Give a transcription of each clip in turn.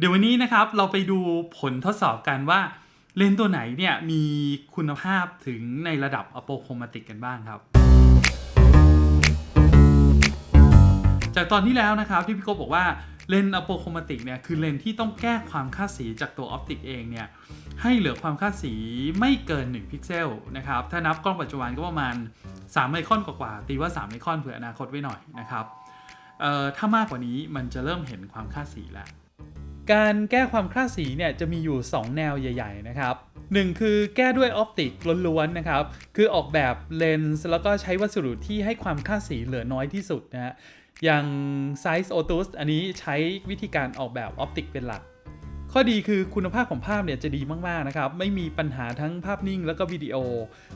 เดี๋ยววันนี้นะครับเราไปดูผลทดสอบกันว่าเลนส์ตัวไหนเนี่ยมีคุณภาพถึงในระดับอโปโครมาติกกันบ้างครับ จากตอนที่แล้วนะครับที่พี่โกบอกว่าเลนส์อโปโครมาติกเนี่ยคือเลนส์ที่ต้องแก้ความค่าสีจากตัวออปติกเองเนี่ยให้เหลือความค่าสีไม่เกิน 1 พิกเซลนะครับถ้านับกล้องปัจจุบันก็ประมาณ 3 ไมครอนกว่าๆตีว่า 3 ไมครอนเผื่ออนาคตไว้หน่อยนะครับเอ่อถ้ามากกว่านี้มันจะเริ่มเห็นความค่าสีแล้ว การแก้ความคลาดสีเนี่ยจะมีอยู่ 2 แนวใหญ่ ๆ นะครับ 1 คือแก้ด้วยออปติกล้วนๆนะครับ คือออกแบบเลนส์แล้วก็ใช้วัสดุที่ให้ความคลาดสีเหลือน้อยที่สุดนะฮะอย่าง Size Otus อันนี้ใช้วิธีการออกแบบออปติกเป็นหลัก ข้อดีคือคุณภาพของภาพเนี่ยจะดีมากๆนะครับ ไม่มีปัญหาทั้งภาพนิ่งแล้วก็วิดีโอ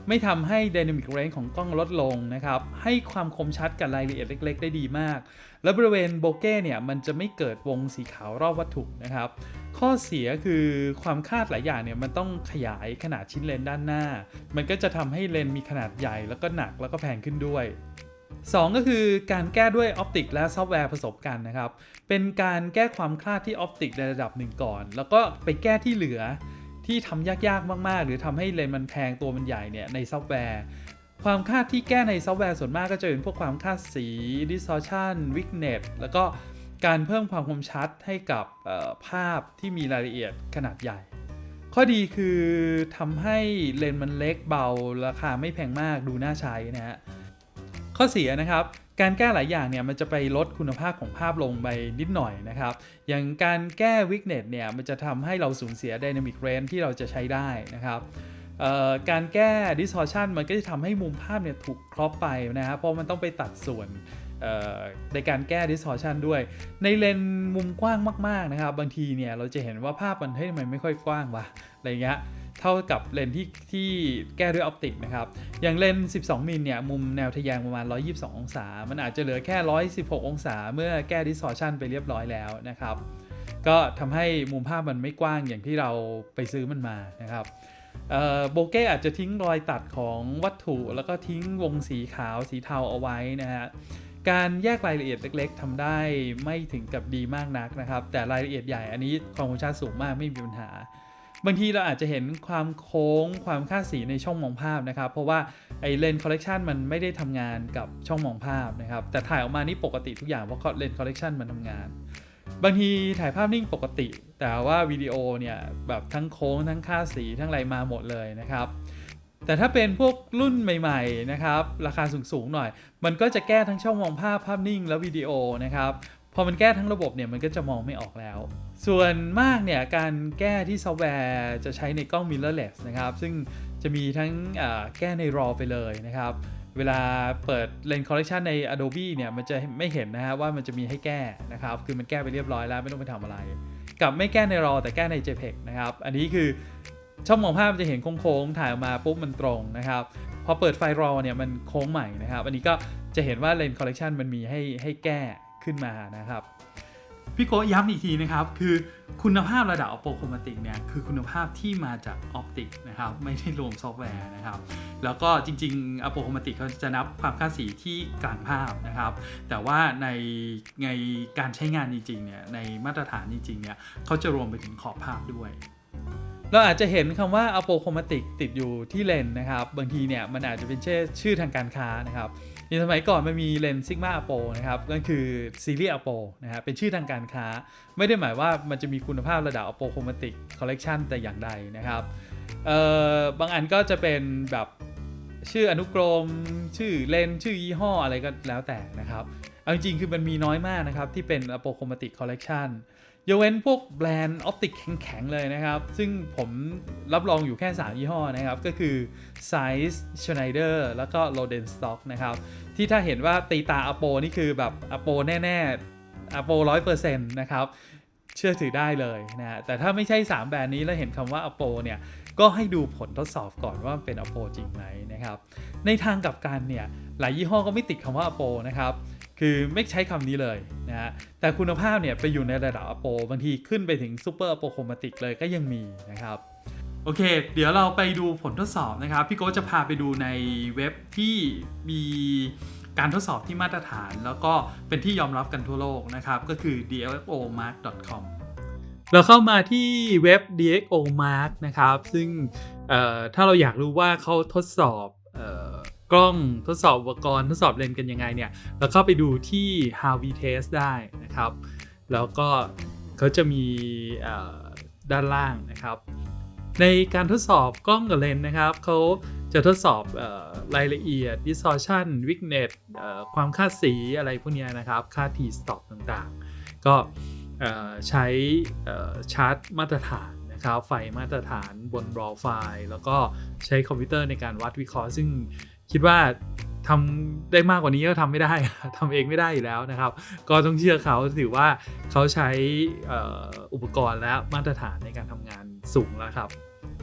ไม่ทำให้ Dynamic Range ของกล้องลดลงนะครับ ให้ความคมชัดกับรายละเอียดเล็ก ๆ ได้ดีมาก และบริเวณโบเก้เนี่ยมันจะไม่เกิดวงสีขาวรอบวัตถุนะครับ ข้อเสียคือความคาดหลายอย่างเนี่ยมันต้องขยายขนาดชิ้นเลนด้านหน้า มันก็จะทำให้เลนมีขนาดใหญ่แล้วก็หนักแล้วก็แพงขึ้นด้วย 2 ก็คือการแก้ด้วยออปติกและซอฟต์แวร์ผสมกันนะครับ เป็นการแก้ความคลาดที่ออปติกในระดับหนึ่งก่อน แล้วก็ไปแก้ที่เหลือที่ทำยากๆ มากๆ หรือทำให้เลนส์มันแพงตัวมันใหญ่เนี่ยในซอฟต์แวร์ ความคาดที่แก้ในซอฟต์แวร์ส่วนมากก็จะเป็นพวกความคาดสี distortion weakness แล้วก็การเพิ่มความคมชัดให้กับภาพที่มีรายละเอียดขนาดใหญ่ ข้อดีคือทำให้เลนส์มันเล็กเบาราคาไม่แพงมากดูน่าใช้นะฮะ ข้อเสียนะครับการแก้หลายอย่างเนี่ยมันจะไปลดคุณภาพของภาพลงไปนิดหน่อยนะครับ อย่างการแก้ weakness เนี่ยมันจะทำให้เราสูญเสีย dynamic range ที่เราจะใช้ได้นะครับการแก้ distortion มันก็จะทำให้มุมภาพเนี่ยถูกครอปไปนะครับเพราะมันต้องไปตัดส่วนในการแก้ distortion ด้วย ในเลนมุมกว้างมาก ๆ นะครับ บางทีเนี่ยเราจะเห็นว่าภาพมันเฮ้ยทำไมไม่ค่อยกว้างวะอะไรเงี้ย เท่ากับเลนส์ที่ที่แก้ด้วยออปติกนะครับ อย่างเลนส์12 มิลเนี่ยมุมแนวทะแยงประมาณ 122 องศา มันอาจจะเหลือแค่ 116 องศา เมื่อแก้ distortion ไปเรียบร้อยแล้วนะครับ ก็ทำให้มุมภาพมันไม่กว้างอย่างที่เราไปซื้อมันมานะครับโบเก้อาจจะทิ้งรอยตัดของวัตถุ แล้วก็ทิ้งวงสีขาวสีเทาเอาไว้นะฮะการแยกรายละเอียดเล็ก ๆทำได้ไม่ถึงกับดีมากนักนะครับ แต่รายละเอียดใหญ่อันนี้ความคมชัดสูงมากไม่มีปัญหา บางทีเราอาจจะเห็นความโค้งความค่าสีในช่องมองภาพนะครับ เพราะว่าไอ้เลนส์คอลเลกชันมันไม่ได้ทำงานกับช่องมองภาพนะครับ แต่ถ่ายออกมานี่ปกติทุกอย่างเพราะเลนส์คอลเลกชันมันทำงาน บางทีถ่ายภาพนิ่งปกติ แต่ว่าวิดีโอเนี่ยแบบทั้งโค้งทั้งค่าสีทั้งอะไรมาหมดเลยนะครับแต่ถ้าเป็นพวกรุ่นใหม่ๆนะครับราคาสูงๆหน่อย มันก็จะแก้ทั้งช่องมองภาพภาพนิ่งและวิดีโอนะครับ พอมันแก้ทั้งระบบเนี่ยมันก็จะมองไม่ออกแล้ว ส่วนมากเนี่ยการแก้ที่ซอฟต์แวร์จะใช้ในกล้อง mirrorless นะครับ ซึ่งจะมีทั้งแก้ใน RAW ไปเลยนะครับ เวลาเปิด Lens Collection ใน Adobe เนี่ยมันจะไม่เห็นนะฮะว่ามันจะมีให้แก้นะครับ คือมันแก้ไปเรียบร้อยแล้วไม่ต้องไปทำอะไร กับไม่แก้ใน RAW แต่แก้ใน JPEG นะครับ อันนี้คือช่องมองภาพมันจะเห็นโค้งๆถ่ายออกมาปุ๊บมันตรงนะครับพอเปิดไฟล์ RAW เนี่ยมันโค้งใหม่นะครับ อันนี้ก็จะเห็นว่า Lens Collection มันมีให้ให้แก้ ขึ้นมานะครับพี่โกย้ำอีกทีนะครับ คือคุณภาพระดับ Oppo Chromatic เนี่ยคือคุณภาพที่มาจากออปติกนะครับไม่ได้รวมซอฟต์แวร์นะครับ แล้วก็จริงๆ Oppo Chromatic เขาจะนับความค่าสีที่กลางภาพนะครับ แต่ว่าในในการใช้งานจริงๆเนี่ยในมาตรฐานจริงๆเนี่ยเขาจะรวมไปถึงขอบภาพด้วยเราอาจจะเห็นคำว่า Oppo Chromatic ติดอยู่ที่เลนนะครับ บางทีเนี่ยมันอาจจะเป็นชื่อชื่อทางการค้านะครับ ในสมัยก่อนมันมีเลนส์ Sigma Apo นะครับนั่นคือซีรีส์ Apo นะฮะเป็นชื่อทางการค้า ไม่ได้หมายว่ามันจะมีคุณภาพระดับ Oppo Chromatic Collection แต่อย่างใดนะครับเอ่อบางอันก็จะเป็นแบบชื่ออนุกรม ชื่อเลนส์ชื่อยี่ห้ออะไรก็แล้วแต่นะครับเอาจริงๆคือมันมีน้อยมากนะครับ ที่เป็น Oppo Chromatic Collection ยกเว้นพวกแบรนด์ออปติกแข็งๆเลยนะครับ ซึ่งผมรับรองอยู่แค่ 3 ยี่ห้อนะครับ ก็คือ Size Schneider แล้วก็ Rodenstock นะครับ ที่ถ้าเห็นว่าตีตา Appo นี่คือแบบ Appo แน่ๆ Appo 100%นต์นะครับเชื่อถือได้เลยนะฮะแต่ถ้าไม่ใช่ 3 แบรนด์นี้แล้วเห็นคำว่า Appo เนี่ย ก็ให้ดูผลทดสอบก่อนว่ามันเป็น Appo จริงไหมนะครับ ในทางกลับกันเนี่ย หลายยี่ห้อก็ไม่ติดคำว่า Appo นะครับ คือไม่ใช้คำนี้เลยนะฮะแต่คุณภาพเนี่ย ไปอยู่ในระดับ Appo บางทีขึ้นไปถึง Super Appo Chromatic เลยก็ยังมีนะครับ โอเค เดี๋ยวเราไปดูผลทดสอบนะครับ พี่โก้จะพาไปดูในเว็บที่มีการทดสอบที่มาตรฐาน แล้วก็เป็นที่ยอมรับกันทั่วโลกนะครับ ก็คือ dlfomark.com เราเข้ามาที่เว็บ DxO Mark นะครับ ซึ่งถ้าเราอยากรู้ว่าเขาทดสอบออกล้องทดสอบอุปกรณ์ทดสอบเลนส์กันยังไงเนี่ย เราเข้าไปดูที่ How we test ได้นะครับ แล้วก็เขาจะมีด้านล่างนะครับ ในการทดสอบกล้องกับเลนส์นะครับเขาจะทดสอบออรายละเอียด distortion weakness เอ่อความค่าสีอะไรพวกนี้นะครับ ค่า t stop ต่างๆ ก็ใช้ชาร์จมาตรฐานนะครับ ไฟมาตรฐานบน raw ไฟล์แล้วก็ใช้คอมพิวเตอร์ในการวัดวิเคราะห์ซึ่งคิดว่า ทำได้มากกว่านี้ก็ทำไม่ได้ทำเองไม่ได้อยู่แล้วนะครับ ก็ต้องเชื่อเขาถือว่าเขาใช้อ,อุปกรณ์และมาตรฐานในการทำงานสูงแล้วครับ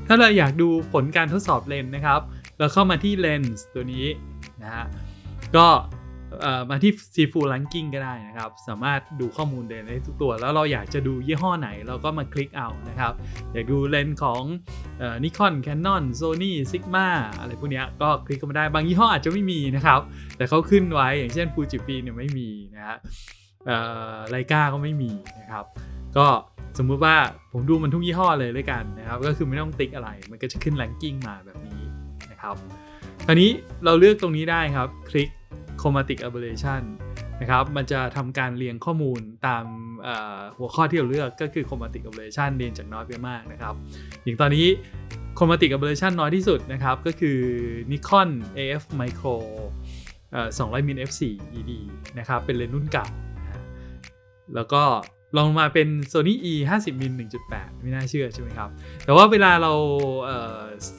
ถ้าเราอยากดูผลการทดสอบเลนส์นะครับ เราเข้ามาที่เลนส์ตัวนี้นะฮะก็ มาที่ c f u l Ranking ก็ได้นะครับ สามารถดูข้อมูลเลนได้ทุกตัว แล้วเราอยากจะดูยี่ห้อไหนเราก็มาคลิกเอานะครับ อยากดูเลนส์ของนิคอนแคนนอนโซนี่ซิกมาอะไรพวกนี้ก็คลิกเข้ามาได้บางยี่ห้ออาจจะไม่มีนะครับ แต่เขาขึ้นไว้อย่างเช่นฟูจิฟิเนี่ยไม่มีนะฮะไลกาก็ไม่มีนะครับ ก็สมมุติว่าผมดูมันทุกยี่ห้อเลยด้วยกันนะครับ ก็คือไม่ต้องติ๊กอะไร มันก็จะขึ้น ranking มาแบบนี้นะครับ คราวนี้เราเลือกตรงนี้ได้ครับ คลิก chromatic aberration นะครับ มันจะทำการเรียงข้อมูลตามหัวข้อที่เราเลือกก็คือ chromatic aberration เรียงจากน้อยไปมากนะครับ อย่างตอนนี้ chromatic aberration น้อยที่สุดนะครับ ก็คือ Nikon AF Micro 200มิล f4 ED นะครับ เป็นเลนส์รุ่นเก่า แล้วก็ลองมาเป็น Sony E 50มิล1.8 ไม่น่าเชื่อใช่ไหมครับ แต่ว่าเวลาเราเ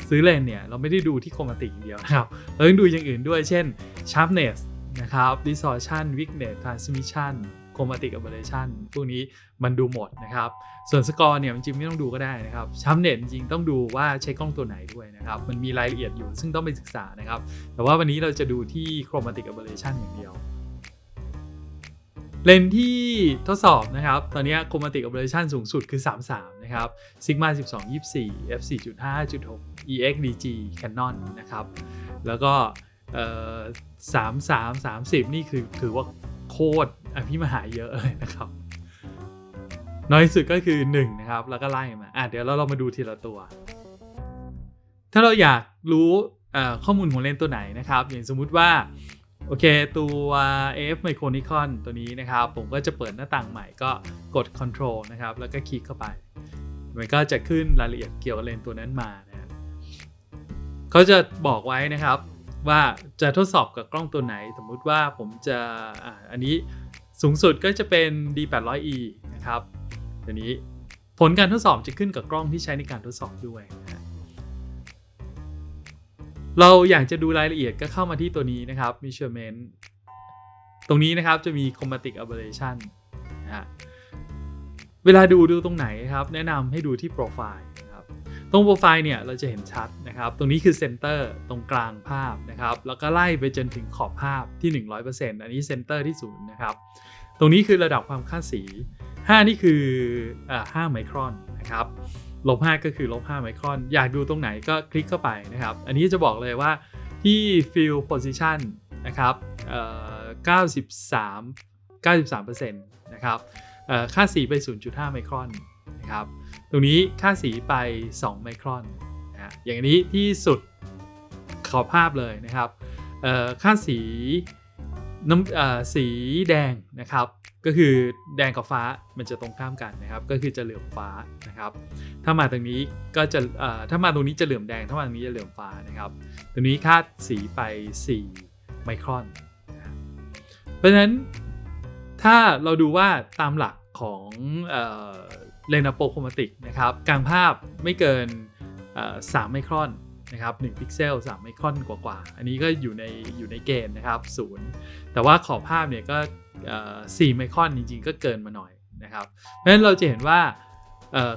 ซื้อเลนส์เนี่ย เราไม่ได้ดูที่ chromatic อย่างเดียวนะครับ เราต้องดูอย่างอื่นด้วย เช่น sharpness นะครับ distortion weakness transmission chromatic aberration พวกนี้มันดูหมดนะครับ ส่วนสกอร์เนี่ยจริงไม่ต้องดูก็ได้นะครับ sharpness จริงต้องดูว่าใช้กล้องตัวไหนด้วยนะครับ มันมีรายละเอียดอยู่ซึ่งต้องไปศึกษานะครับ แต่ว่าวันนี้เราจะดูที่ chromatic aberration อย่างเดียวเลนที่ทดสอบนะครับ ตอนนี้ chromatic aberration สูงสุดคือ 33 นะครับ sigma 12 24 f 4.5.6 ex dg canon นะครับ แล้วก็ เอ่อ33 30นี่คือถือว่าโคตรอภิมหาเยอะเลยนะครับ น้อยสุดก็คือ 1 นะครับ แล้วก็ไล่มาอะเดี๋ยวเราเรามาดูทีละตัว ถ้าเราอยากรู้ข้อมูลของเลนตัวไหนนะครับ อย่างสมมุติว่า โอเคตัว AF Micro Nikon ตัวนี้นะครับ ผมก็จะเปิดหน้าต่างใหม่ก็กด Control นะครับ แล้วก็คลิกเข้าไป มันก็จะขึ้นรายละเอียดเกี่ยวกับเลนตัวนั้นมานะเขาจะบอกไว้นะครับ ว่าจะทดสอบกับกล้องตัวไหน สมมุติว่าผมจะอันนี้สูงสุดก็จะเป็น D800E นะครับตัวนี้ผลการทดสอบจะขึ้นกับกล้องที่ใช้ในการทดสอบด้วยนะเราอยากจะดูรายละเอียดก็เข้ามาที่ตัวนี้นะครับ measurement ตรงนี้นะครับจะมี chromatic aberration นะฮะเวลาดูดูตรงไหนครับ แนะนำให้ดูที่ profile นะครับ ตรง profile เนี่ยเราจะเห็นชัดนะครับ ตรงนี้คือ center ตรงกลางภาพนะครับ แล้วก็ไล่ไปจนถึงขอบภาพที่ 100%อันนี้ center ที่ศูนย์นะครับ ตรงนี้คือระดับความค่าสี 5 นี่คืออ่า5ไมครอนนะครับ ลบ 5 ก็คือลบ 5 ไมครอน อยากดูตรงไหนก็คลิกเข้าไปนะครับ อันนี้จะบอกเลยว่าที่ field position นะครับเอ่อ93 93%นะครับเอ่อค่าสีไป 0.5 ไมครอนนะครับ ตรงนี้ค่าสีไป 2 ไมครอนนะอย่างนี้ที่สุดขอบภาพเลยนะครับเอ่อค่าสีน้ำสีแดงนะครับ ก็คือแดงกับฟ้ามันจะตรงข้ามกันนะครับ ก็คือจะเหลืองฟ้านะครับ ถ้ามาตรงนี้ก็จะเอ่อถ้ามาตรงนี้จะเหลืองแดงถ้ามาตรงนี้จะเหลืองฟ้านะครับตรงนี้ค่าสีไป4ไมครอนนะเพราะฉะนั้นถ้าเราดูว่าตามหลักของ เลนส์โปรโครมาติกนะครับกลางภาพไม่เกิน3ไมครอนนะครับ1พิกเซล3ไมครอนกว่าๆ อันนี้ก็อยู่ในอยู่ในเกณฑ์นะครับศูนย์แต่ว่าขอบภาพเนี่ยก็เอ่อ4ไมครอนจริงๆ ก็เกินมาหน่อยนะครับ เพราะฉะนั้นเราจะเห็นว่า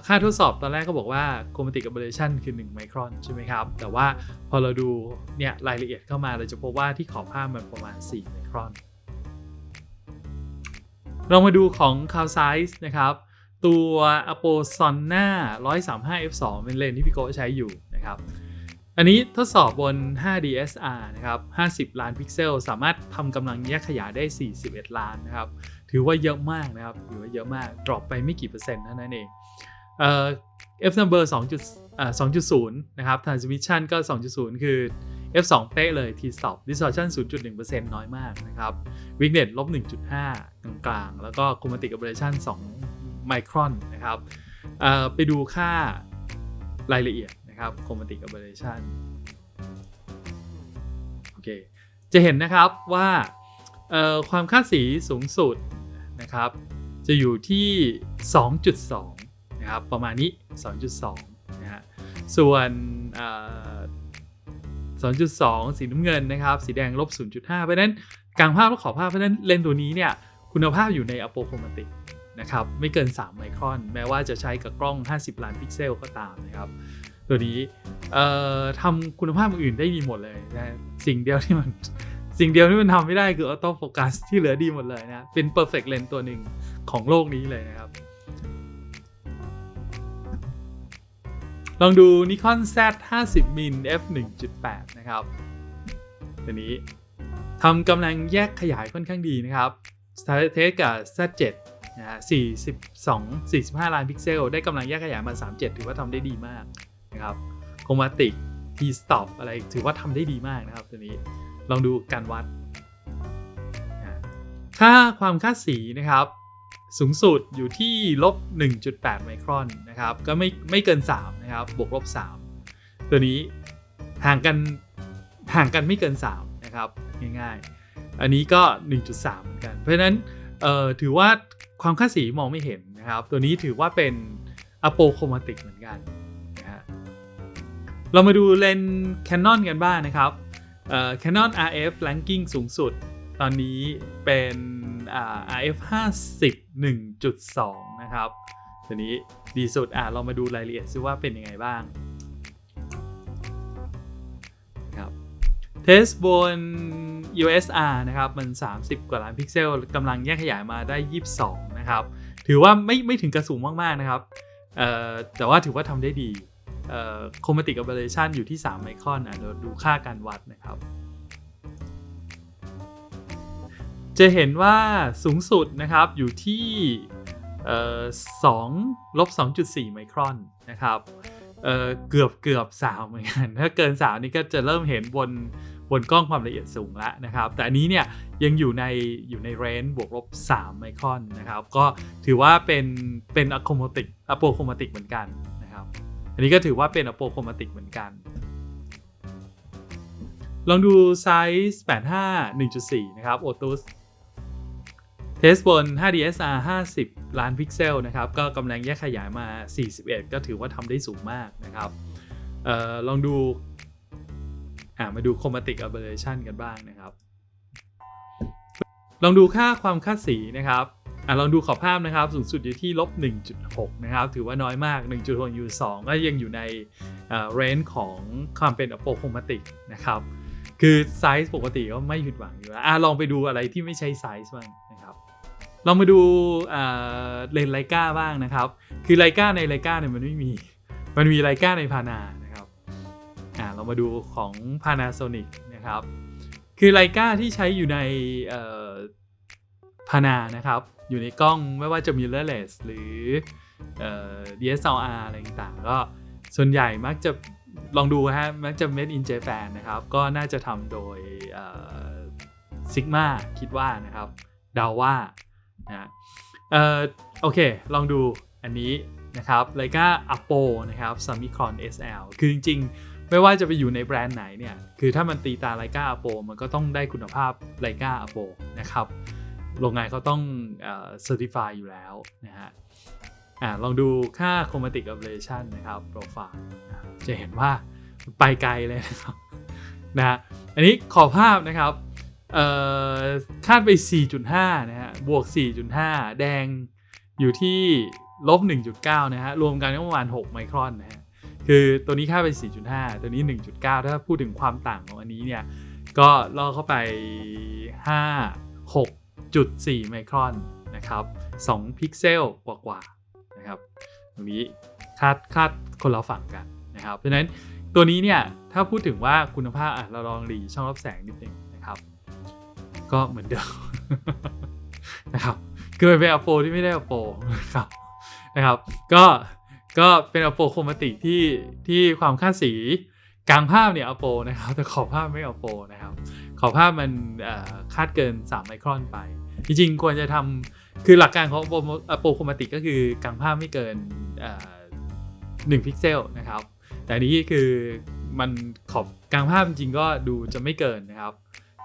ค่าทดสอบตอนแรกก็บอกว่า chromatic aberration คือ 1 ไมครอนใช่ไหมครับ แต่ว่าพอเราดูเนี่ยรายละเอียดเข้ามาเราจะพบว่าที่ขอบภาพมันประมาณ 4 ไมครอน เรามาดูของ c o w Size นะครับ ตัว a p o s o n n a 135 f2 เป็นเลนส์ที่พี่โก้ใช้อยู่นะครับ อันนี้ทดสอบบน 5DSR นะครับ 50 ล้านพิกเซล สามารถทำกำลังแยกขยายได้ 41 ล้านนะครับ ถือว่าเยอะมากนะครับ ถือว่าเยอะมาก ดรอปไปไม่กี่เปอร์เซ็นต์เท่านั้นเองเอ่อ f number 2จุดอ่า2.0นะครับ transmission ก็ 2.0 คือ f 2 เป๊ะเลย t stop distortion 0.1%น้อยมากนะครับ weakness ลบ1.5 กลางๆ แล้วก็ chromatic aberration 2 micron นะครับไปดูค่ารายละเอียดนะครับ chromatic aberration โอเคจะเห็นนะครับว่าความค่าสีสูงสุดนะครับ จะอยู่ที่ 2.2 นะครับ ประมาณนี้ 2.2 นะฮะส่วนเอ่อ2.2 สีน้ำเงินนะครับ สีแดงลบ 0.5 เพราะนั้นกลางภาพและขอบภาพเพราะฉะนั้นเลนส์ตัวนี้เนี่ยคุณภาพอยู่ในอโปโครมาติก นะครับไม่เกิน 3 ไมครอน แม้ว่าจะใช้กับกล้อง 50 ล้านพิกเซลก็ตามนะครับ ตัวนี้ทำคุณภาพอื่นได้ดีหมดเลยนะสิ่งเดียวที่มันสิ่งเดียวที่มันทำไม่ได้คือออโต้โฟกัสที่เหลือดีหมดเลยนะ เป็น perfect lens ตัวหนึ่งของโลกนี้เลยนะครับ ลองดู Nikon Z 50มิล f 1.8 นะครับตัวนี้ทำกำลังแยกขยายค่อนข้างดีนะครับเทสกับ Z7 นะฮะ42 45 ล้านพิกเซล ได้กำลังแยกขยายมา 37 ถือว่าทำได้ดีมากนะครับโครมาติก T stop อปอะไรถือว่าทำได้ดีมากนะครับตัวนี้ลองดูการวัดค่าความค่าสีนะครับสูงสุดอยู่ที่ลบ 1.8 ไมครอนนะครับก็ไม่ไม่เกิน 3 นะครับ บวกลบ 3 ตัวนี้ห่างกันห่างกันไม่เกิน 3 นะครับ ง่ายๆ อันนี้ก็ 1.3 เหมือนกัน เพราะฉะนั้นถือว่า ความค่าสีมองไม่เห็นนะครับ ตัวนี้ถือว่าเป็นอโปโครมาติกเหมือนกันนะฮะเรามาดูเลนส์ Canon กันบ้างนะครับเอ่อ Canon RF ranking สูงสุด ตอนนี้เป็นอ่า RF 50 1.2 นะครับ ตัวนี้ดีสุดอะเรามาดูรายละเอียดซิว่าเป็นยังไงบ้างครับเทสบน USR นะครับ มัน 30 กว่าล้านพิกเซลกำลังแยกขยายมาได้ 22 นะครับ ถือว่าไม่ไม่ถึงกระสูงมากๆนะครับแต่ว่าถือว่าทำได้ดีเอ่อ chromatic aberration อยู่ที่ 3 ไมครอนอะเดี๋ยวดูค่าการวัดนะครับ จะเห็นว่าสูงสุดนะครับอยู่ที่เอ่อ2ลบ2.4 ไมครอนนะครับเเกือบเกือบ3เหมือนกัน ถ้าเกิน3นี่ก็จะเริ่มเห็นบน บนกล้องความละเอียดสูงแล้วนะครับ แต่อันนี้เนี่ยยังอยู่ในอยู่ในเรนจ์บวกลบ3ไมครอนนะครับ ก็ถือว่าเป็นเป็นอะโครมาติกอะโปโครมาติกเหมือนกันนะครับ อันนี้ก็ถือว่าเป็นอะโปโครมาติกเหมือนกัน ลองดูไซส์85 1.4 นะครับ Otus เทสบน 5DSR 50 ล้านพิกเซลนะครับ ก็กำลังแยกขยายมา 41 ก็ถือว่าทำได้สูงมากนะครับออลองดู อ่ามาดู chromatic aberration กันบ้างนะครับ ลองดูค่าความคาดสีนะครับอ่าลองดูขอบภาพนะครับ สูงสุดอยู่ที่ลบ 1.6 นะครับ ถือว่าน้อยมาก 1.6อยู่ 2 ก็ยังอยู่ในเรนจ์ของความเป็น apochromatic นะครับ คือไซส์ปกติก็ไม่ผิดหวังอยู่แล้วอะลองไปดูอะไรที่ไม่ใช่ไซส์บ้างนะครับลองมาดูเลนไลกาบ้างนะครับ คือไลกาในไลกาเนี่ยมันไม่มี มันมีไลกาในพานา เรามาดูของ Panasonic นะครับ คือไลกาที่ใช้อยู่ในพานานะครับ อยู่ในกล้องไม่ว่าจะมี mirrorless หรือ DSLR อะไรต่างๆ ก็ส่วนใหญ่มักจะลองดูฮะ มักจะ made in Japan นะครับ ก็น่าจะทำโดยซิกมาคิดว่านะครับเดาว่านะเอ่อโอเค ลองดูอันนี้นะครับไลกาอโปนะครับซัมมิคอน SL คือจริงๆ ไม่ว่าจะไปอยู่ในแบรนด์ไหนเนี่ย คือถ้ามันตีตาไลกาอโปมันก็ต้องได้คุณภาพไลกาอโปนะครับ โรงงานเขาต้องเอ่อ certify อยู่แล้วนะฮะอ่าลองดูค่า chromatic aberration นะครับ profile นะจะเห็นว่าไปไกลเลยนะครับนะฮะอันนี้ขอภาพนะครับคาดไป 4.5 นะฮะ บวก 4.5 แดงอยู่ที่ลบ 1.9 นะฮะ รวมกันก็ประมาณ 6 ไมครอนนะฮะ คือตัวนี้ค่าไป4.5 ตัวนี้ 1.9 ถ้าพูดถึงความต่างของอันนี้เนี่ย ก็ล่อเข้าไป 5 6.4 ไมครอนนะครับ2พิกเซลกว่าๆนะครับ ตรงนี้คาดคาดคนละฝั่งกันนะครับ เพราะฉะนั้นตัวนี้เนี่ย ถ้าพูดถึงว่าคุณภาพอะเราลองรีช่องรับแสงนิดนึงนะครับ ก็เหมือนเดิมนะครับคือเป็นอโปที่ไม่ได้อโปนะครับนะครับ ก็ ก็เป็นอโปโครมาติกที่ที่ความคาดสีกลางภาพเนี่ยอโปนะครับ แต่ขอบภาพไม่อโปนะครับ ขอบภาพมันคาดเกิน 3 ไมครอนไป จริงๆ ควรจะทำคือหลักการของอโปโครมาติกก็คือกลางภาพไม่เกินเอ่อ1พิกเซลนะครับ แต่นี้คือมันขอบกลางภาพจริงๆก็ดูจะไม่เกินนะครับ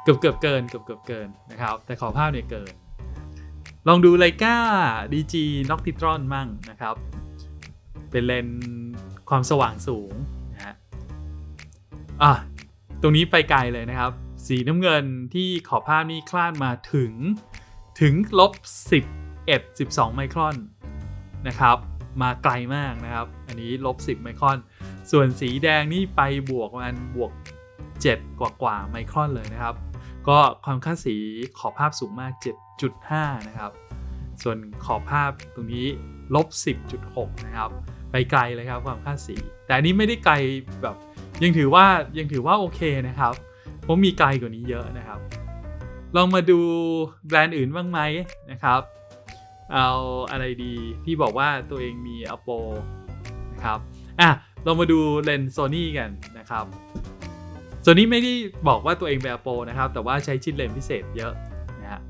เกือบเกือบเกินเกือบเกือบเกินนะครับ แต่ขอบภาพเนี่ยเกิน ลองดูไลกา DG Noctitron มั่งนะครับ เป็นเลนความสว่างสูงนะฮะอะตรงนี้ไปไกลเลยนะครับ สีน้ำเงินที่ขอบภาพนี่คลาดมาถึงถึงลบ11 12 ไมครอนนะครับ มาไกลมากนะครับ อันนี้ลบ 10 ไมครอน ส่วนสีแดงนี่ไปบวกประมันบวก 7 กว่ากว่าไมครอนเลยนะครับ ก็ความค่าสีขอบภาพสูงมาก 7.5 นะครับ ส่วนขอบภาพตรงนี้ ลบ 10.6 นะครับ ไปไกลเลยครับความค่าสี แต่อันนี้ไม่ได้ไกลแบบยังถือว่ายังถือว่าโอเคนะครับ ผมมีไกลกว่านี้เยอะนะครับ ลองมาดูแบรนด์อื่นบ้างไหมนะครับ เอาอะไรดีที่บอกว่าตัวเองมี Apple นะครับอะเรามาดูเลนส์ Sony กันนะครับ Sony ไม่ได้บอกว่าตัวเองเป็น Apple นะครับ แต่ว่าใช้ชิ้นเลนส์พิเศษเยอะนะฮะ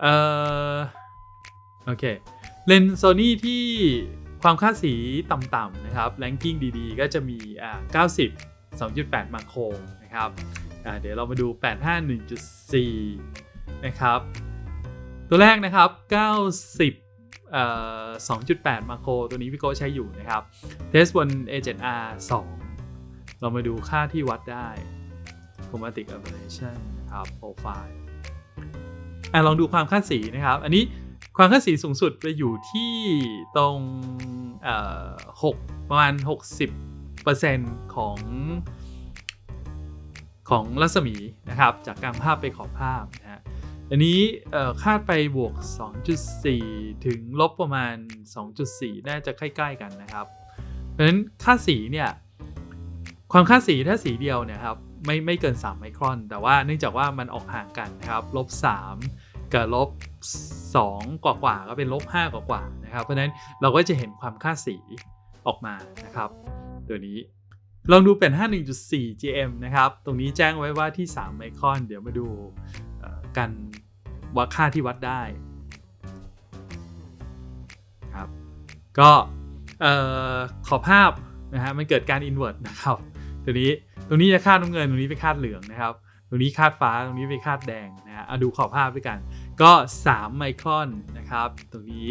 เอ่อโอเค เลนส์ Sony ที่ความค่าสีต่ำๆนะครับ ranking ดีๆ ก็จะมีอ่า90 2.8 มาโครนะครับอ่าเดี๋ยวเรามาดู 851.4 นะครับ ตัวแรกนะครับ 90เอ่อ2.8 มาโครตัวนี้พี่โก้ใช้อยู่นะครับเทสบน A7R 2 เรามาดูค่าที่วัดได้ chromatic aberration นะครับ profile อะลองดูความค่าสีนะครับ อันนี้ ความค่าสีสูงสุดไปอยู่ที่ตรงเอ่อ6ประมาณ 60%ของของรัศมีนะครับ จากกลางภาพไปขอบภาพนะฮะอันนี้คาดไปบวก 2.4 ถึงลบประมาณ 2.4 น่าจะใกล้ ๆ กันนะครับเพราะฉะนั้นค่าสีเนี่ยความค่าสีถ้าสีเดียวเนี่ยครับไม่ไม่เกิน 3 ไมครอน แต่ว่าเนื่องจากว่ามันออกห่างกันนะครับลบ3 กับลบ2กว่ากว่าก็เป็นลบ5กว่ากว่านะครับ เพราะฉะนั้นเราก็จะเห็นความค่าสีออกมานะครับ ตัวนี้ลองดูเป็น 51.4 GM นะครับ ตรงนี้แจ้งไว้ว่าที่ 3 ไมครอน เดี๋ยวมาดูกันวัดค่าที่วัดได้ครับก็ขอภาพนะฮะมันเกิดการ invert นะครับ ตัวนี้ตรงนี้จะคาดน้ำเงินตรงนี้ไปคาดเหลืองนะครับ ตรงนี้คาดฟ้าตรงนี้ไปคาดแดงนะฮะเอาดูขอบภาพด้วยกัน ก็ 3 ไมครอนนะครับ ตรงนี้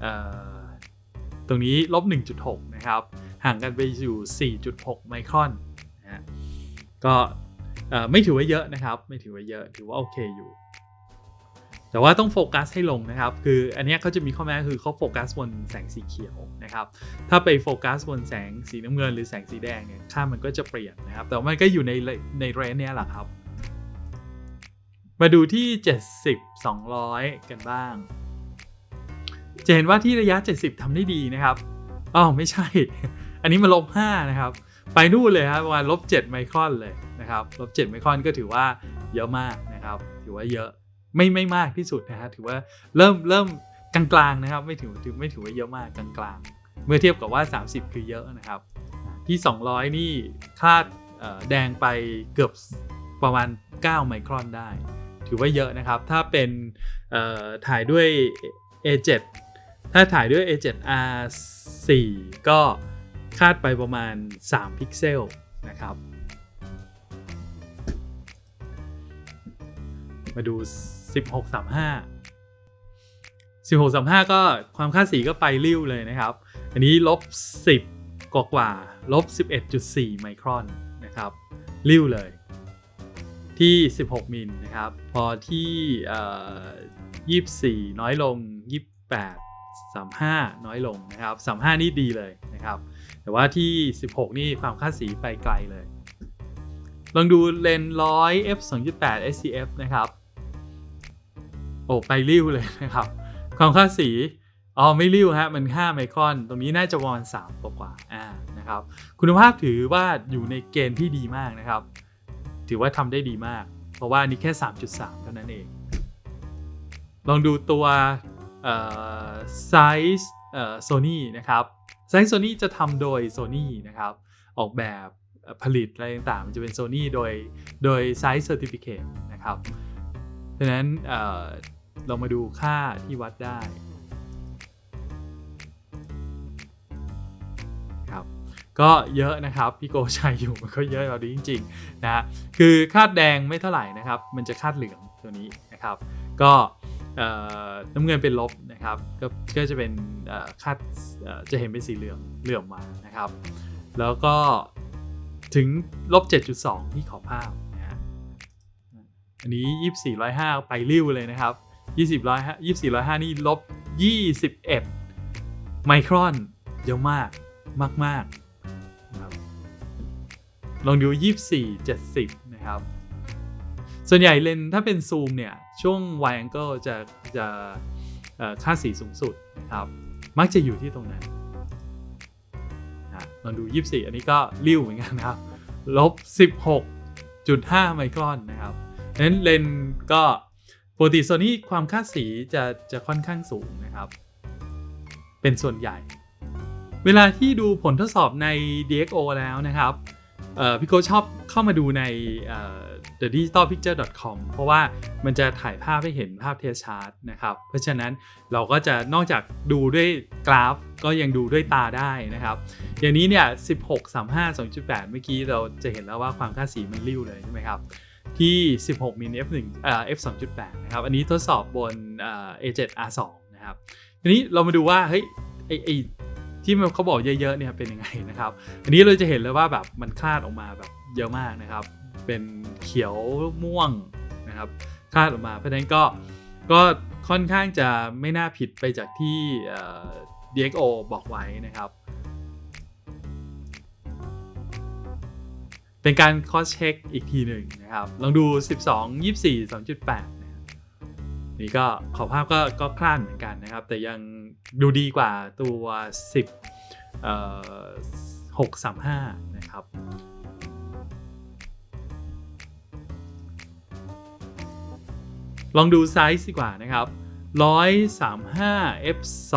เอ่อตรงนี้ลบ 1.6 นะครับ ห่างกันไปอยู่ 4.6 ไมครอนนะฮะก็เอ่อไม่ถือว่าเยอะนะครับ ไม่ถือว่าเยอะถือว่าโอเคอยู่ แต่ว่าต้องโฟกัสให้ลงนะครับ คืออันนี้เขาจะมีข้อแม้คือเขาโฟกัสบนแสงสีเขียวนะครับ ถ้าไปโฟกัสบนแสงสีน้ำเงินหรือแสงสีแดงเนี่ยค่ามันก็จะเปลี่ยนนะครับ แต่มันก็อยู่ในในเรนเนี้ยแหละครับ มาดูที่ 70 200 กันบ้าง จะเห็นว่าที่ระยะ 70ทำได้ดีนะครับอ๋อไม่ใช่ อันนี้มาลบ5นะครับ ไปนู่นเลยครับประมาณลบ7ไมครอนเลยนะครับลบ7ไมครอนก็ถือว่าเยอะมากนะครับ ถือว่าเยอะไม่ไม่มากที่สุดนะฮะถือว่าเริ่มเริ่มกลางๆนะครับไม่ถือไม่ถือว่าเยอะมากกลางๆ เมื่อเทียบกับว่า 30 คือเยอะนะครับ ที่ 200 นี่คาดแดงไปเกือบประมาณ 9 ไมครอนได้ ถือว่าเยอะนะครับ ถ้าเป็นถ่ายด้วย A7 ถ้าถ่ายด้วย A7R4 ก็คาดไปประมาณ 3 พิกเซลนะครับ มาดู 1635 1635 ก็ความค่าสีก็ไปริ้วเลยนะครับ อันนี้ลบ 10 กว่ากว่าลบ 11.4 ไมครอนนะครับ ริ้วเลย ที่ 16 มิลนะครับ พอที่เอ่อ24 น้อยลง 28 35 น้อยลงนะครับ 35 นี่ดีเลยนะครับ แต่ว่าที่ 16 นี่ความค่าสีไปไกลเลย ลองดูเลนส์100 f 2.8 SCF นะครับ โอ้ไปริ้วเลยนะครับ ความค่าสีอ๋อไม่ริ้วฮะมัน 5 ไมครอน ตรงนี้น่าจะประมาณ3กว่าๆอ่านะครับ คุณภาพถือว่าอยู่ในเกณฑ์ที่ดีมากนะครับ ถือว่าทำได้ดีมาก เพราะว่านี่แค่ 3.3 เท่านั้นเอง ลองดูตัวไซส์โซนี่นะครับไซส์โซนี่จะทำโดย Sony นะครับออกแบบผลิตอะไรต่างๆ มันจะเป็น Sony โดยโดย Size Certificate นะครับดังนั้นเรามาดูค่าที่วัดได้ ก็เยอะนะครับพี่โกใช้อยู่มันก็เยอะแบบนี้จริงๆนะคือคาดแดงไม่เท่าไหร่นะครับ มันจะคาดเหลืองตัวนี้นะครับ ก็น้ำเงินเป็นลบนะครับ ก็ก็จะเป็นคาดจะเห็นเป็นสีเหลืองเหลื่อมมานะครับ แล้วก็ถึงลบ 7.2 ที่ขอบภาพนะฮะอันนี้ 2405 ไปริ้วเลยนะครับ2405 2405 นี่ลบ 21 ไมครอนเยอะมากมาก ๆ ลองดู 24 70 นะครับ ส่วนใหญ่เลนถ้าเป็นซูมเนี่ย ช่วง wide angle จะจะค่าสีสูงสุดนะครับ มักจะอยู่ที่ตรงนั้นนะลองดู 24 อันนี้ก็ริ้วเหมือนกันนะครับ ลบ 16.5 ไมครอนนะครับดังนั้นเลนก็ปกติโซนี่ความค่าสีจะจะค่อนข้างสูงนะครับ เป็นส่วนใหญ่ เวลาที่ดูผลทดสอบใน DxO แล้วนะครับ พี่โกชอบเข้ามาดูใน thedigitalpicture.com เพราะว่ามันจะถ่ายภาพให้เห็นภาพเทสชาร์ตนะครับ เพราะฉะนั้นเราก็จะนอกจากดูด้วยกราฟก็ยังดูด้วยตาได้นะครับ อย่างนี้เนี่ย16 35 2.8 เมื่อกี้เราจะเห็นแล้วว่าความค่าสีมันริ้วเลยใช่ไหมครับ ที่ 16มิล f1 เอ่อ f 2.8นะครับ อันนี้ทดสอบบนเอ่อ a7 r2 นะครับทีนี้เรามาดูว่าเฮ้ยไอ ที่เขาบอกเยอะๆเนี่ยเป็นยังไงนะครับ อันนี้เราจะเห็นเลยว่าแบบมันคลาดออกมาแบบเยอะมากนะครับ เป็นเขียวม่วงนะครับคลาดออกมา เพราะฉะนั้นก็ก็ค่อนข้างจะไม่น่าผิดไปจากที่ DxO บอกไว้นะครับ เป็นการคอสเช็คอีกทีหนึ่งนะครับ ลองดู 12 24 2.8 นี่ก็ขอภาพก็ก็คลาดเหมือนกันนะครับ แต่ยังดูดีกว่าตัว 10เอ่อ635 นะครับ ลองดูไซส์ดีกว่านะครับ 135 f2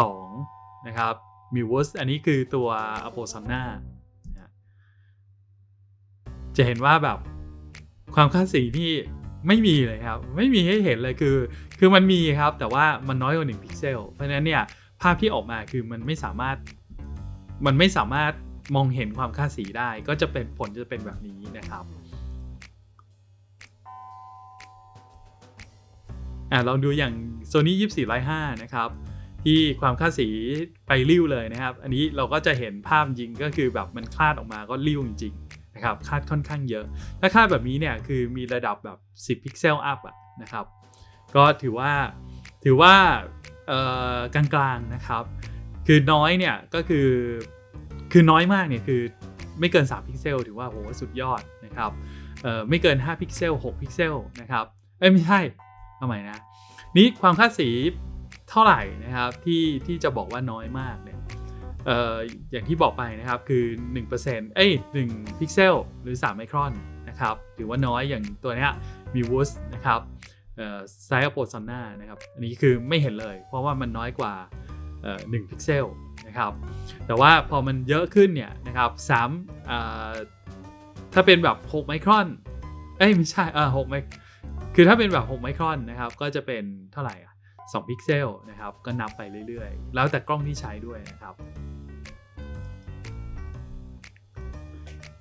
นะครับมิวสอันนี้คือตัว a p o s o n a จะเห็นว่าแบบความค่าสีนี่ ไม่มีเลยครับ ไม่มีให้เห็นเลยคือ คือมันมีครับ แต่ว่ามันน้อยกว่า1พิกเซลเพราะฉะนั้นเนี่ยภาพที่ออกมาคือมันไม่สามารถมันไม่สามารถมองเห็นความค่าสีได้ ก็จะเป็นผลจะเป็นแบบนี้นะครับอ่าลองดูอย่าง Sony 2405นะครับ ที่ความค่าสีไปริ้วเลยนะครับ อันนี้เราก็จะเห็นภาพจริงก็คือแบบมันคลาดออกมาก็ริ้วจริงๆ นะครับคาดค่อนข้างเยอะ ถ้าคาดแบบนี้เนี่ยคือมีระดับแบบ 10 พิกเซลอัพนะครับก็ถือว่าถือว่ากลางๆนะครับ คือน้อยเนี่ยก็คือคือน้อยมากเนี่ยคือไม่เกิน 3 พิกเซลถือว่าโหสุดยอดนะครับไม่เกิน 5 พิกเซล 6 พิกเซลนะครับเอ้ยไม่ใช่ทำไมนะนี้ความค่าสีเท่าไหร่นะครับที่ที่จะบอกว่าน้อยมากเนี่ย เอ่ออย่างที่บอกไปนะครับคือ 1%เอ้ย1พิกเซลหรือ 3 ไมครอนนะครับถือว่าน้อยอย่างตัวเนี้ยมีวูสนะครับไซส์โปรซอนนานะครับอันนี้คือไม่เห็นเลย เพราะว่ามันน้อยกว่า1พิกเซลนะครับแต่ว่าพอมันเยอะขึ้นเนี่ยนะครับ3ถ้าเป็นแบบ 6 ไมครอนเอ้ยไม่ใช่เออ6ไมคือถ้าเป็นแบบ 6 ไมครอนนะครับก็จะเป็นเท่าไหร่อะ2พิกเซลนะครับก็นับไปเรื่อยๆ แล้วแต่กล้องที่ใช้ด้วยนะครับ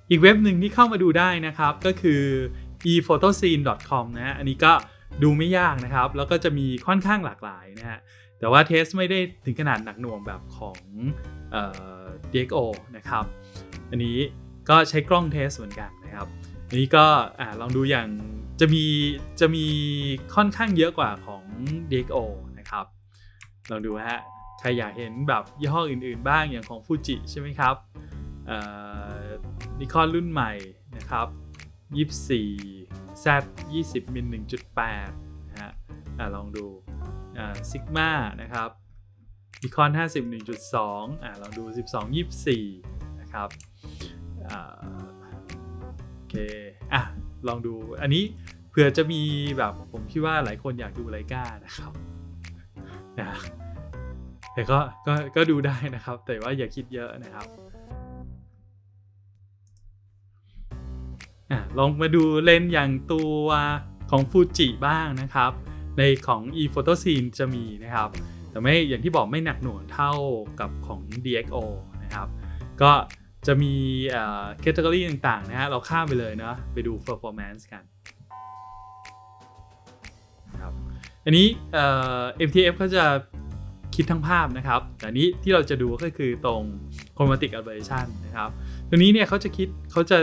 อีกเว็บหนึ่งที่เข้ามาดูได้นะครับ ก็คือ ephotoscene.com นะฮะอันนี้ก็ดูไม่ยากนะครับ แล้วก็จะมีค่อนข้างหลากหลายนะฮะแต่ว่าเทสไม่ได้ถึงขนาดหนักหน่วงแบบของเอ่อ DxO นะครับ อันนี้ก็ใช้กล้องเทสเหมือนกันนะครับอันนี้ก็ลองดูอย่างจะมีจะมีค่อนข้างเยอะกว่าของ DxO นะครับลองดูฮะใครอยากเห็นแบบยี่ห้ออื่นๆบ้างอย่างของฟูจิใช่ไหมครับ นิคอนรุ่นใหม่นะครับ24 Z 20มิล1.8นะฮะอ่าลองดูอ่าซิกมานะครับนิคอน50 1.2อ่าลองดู 12 24 นะครับอ่าโอเคอะลองดูอันนี้เผื่อจะมีแบบผมคิดว่าหลายคนอยากดูไลกานะครับนะแต่ก็ก็ก็ดูได้นะครับ แต่ว่าอย่าคิดเยอะนะครับ อะลองมาดูเลนส์อย่างตัวของฟูจิบ้างนะครับ ในของ e photo scene จะมีนะครับ แต่ไม่อย่างที่บอกไม่หนักหน่วงเท่ากับของ DxO นะครับ ก็จะมีแคตตากรีต่างๆนะฮะเราข้ามไปเลยเนาะไปดู performance กันนะครับอันนี้ MTF เขาจะคิดทั้งภาพนะครับ แต่อันนี้ที่เราจะดูก็คือตรง chromatic aberration นะครับ ตัวนี้เนี่ยเขาจะคิดเขาจะ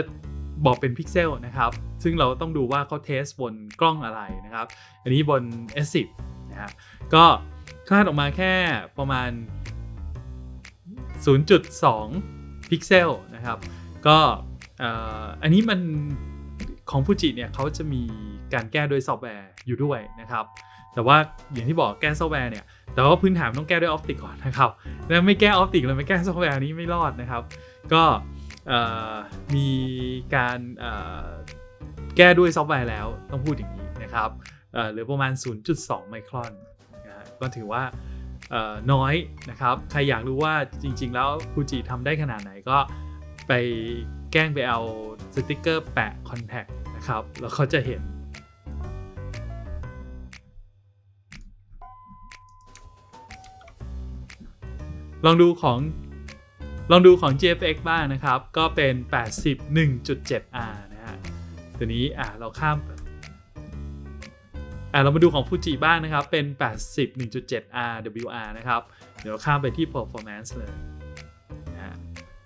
บอกเป็นพิกเซลนะครับ ซึ่งเราต้องดูว่าเขาเทสบนกล้องอะไรนะครับ อันนี้บน S10 นะฮะก็คาดออกมาแค่ประมาณ 0.2 พิกเซลนะครับ ก็อันนี้มันของฟูจิเนี่ยเขาจะมีการแก้ด้วยซอฟต์แวร์อยู่ด้วยนะครับ แต่ว่าอย่างที่บอกแก้ซอฟต์แวร์เนี่ย แต่ว่าพื้นฐานต้องแก้ด้วยออปติกก่อนนะครับ แล้วไม่แก้ออปติกเลยไม่แก้ซอฟต์แวร์นี้ไม่รอดนะครับ ก็ มีการแก้ด้วยซอฟต์แวร์แล้วต้องพูดอย่างนี้นะครับหลือประมาณ 0.2 ไมครอนนะก็ถือว่าน้อยนะครับ ใครอยากรู้ว่าจริง ๆ แล้วฟูจิทำได้ขนาดไหนก็ไปแกล้งไปเอาสติกเกอร์แปะคอนแทคนะครับ แล้วเขาจะเห็น ลองดูของ ลองดูของ GFX บ้างนะครับ ก็เป็น 81.7R นะฮะ ตัวนี้อะเราข้ามอะเรามาดูของ Fuji บ้างนะครับ เป็น 81.7R WR นะครับ เดี๋ยวข้ามไปที่ performance เลยนะฮะ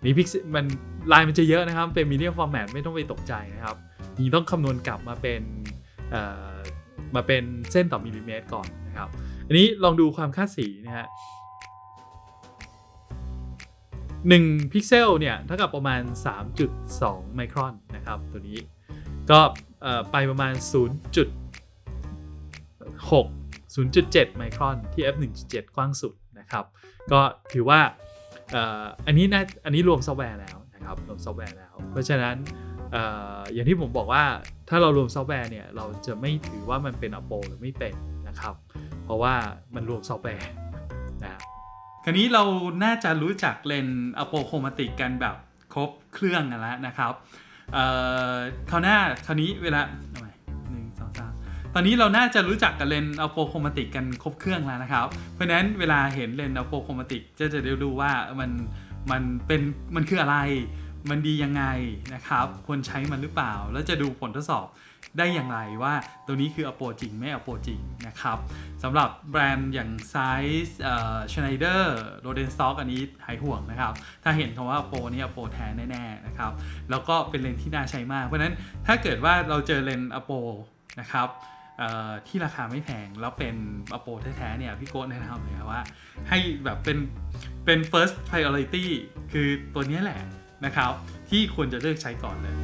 นี่พิกมันลายมันจะเยอะนะครับ เป็น medium format ไม่ต้องไปตกใจนะครับนี่ต้องคำนวณกลับมาเป็นเอ่อมาเป็นเส้นต่อมิลลิเมตรก่อนนะครับ อันนี้ลองดูความค่าสีนะฮะ 1พิกเซลเนี่ยเท่ากับประมาณ 3.2 ไมครอนนะครับตัวนี้ก็ไปประมาณ 0.6 0.7 ไมครอนที่ f1.7 กว้างสุดนะครับ ก็ถือว่าอันนี้นะอันนี้รวมซอฟต์แวร์แล้วนะครับรวมซอฟต์แวร์แล้ว เพราะฉะนั้นอย่างที่ผมบอกว่าถ้าเรารวมซอฟต์แวร์เนี่ยเราจะไม่ถือว่ามันเป็น Apple หรือไม่เป็นนะครับ เพราะว่ามันรวมซอฟต์แวร์นะ ทีนี้เราน่าจะรู้จักเลนส์อโปโครมาติกกันแบบครบเครื่องกันแล้วนะครับเอ่อคราวหน้าคราวนี้เวลาหม่หนึ่งสองสามตอนนี้เราน่าจะรู้จักกับเลนส์อโปโครมาติกกันครบเครื่องแล้วนะครับ เพราะฉะนั้นเวลาเห็นเลนส์อโปโครมาติกจะจะได้รู้ว่ามันมันเป็นมันคืออะไร มันดียังไงนะครับควรใช้มันหรือเปล่า แล้วจะดูผลทดสอบได้อย่างไรว่าตัวนี้คืออโปจริงไม่อโปจริงนะครับสำหรับแบรนด์อย่างไซส์ชไนเดอร์โรเดนสต็อกอันนี้หายห่วงนะครับ ถ้าเห็นคำว่าอโปนี่อโปแท้แน่ๆนะครับแล้วก็เป็นเลนส์ที่น่าใช้มาก เพราะฉะนั้นถ้าเกิดว่าเราเจอเลนส์อโปนะครับเอ่อที่ราคาไม่แพง แล้วเป็นอโปแท้ๆเนี่ยพี่โก้แนะนำเลยครับว่า ให้แบบเป็นเป็น first priority คือตัวนี้แหละ นะครับ ที่ควรจะเลือกใช้ก่อนเลย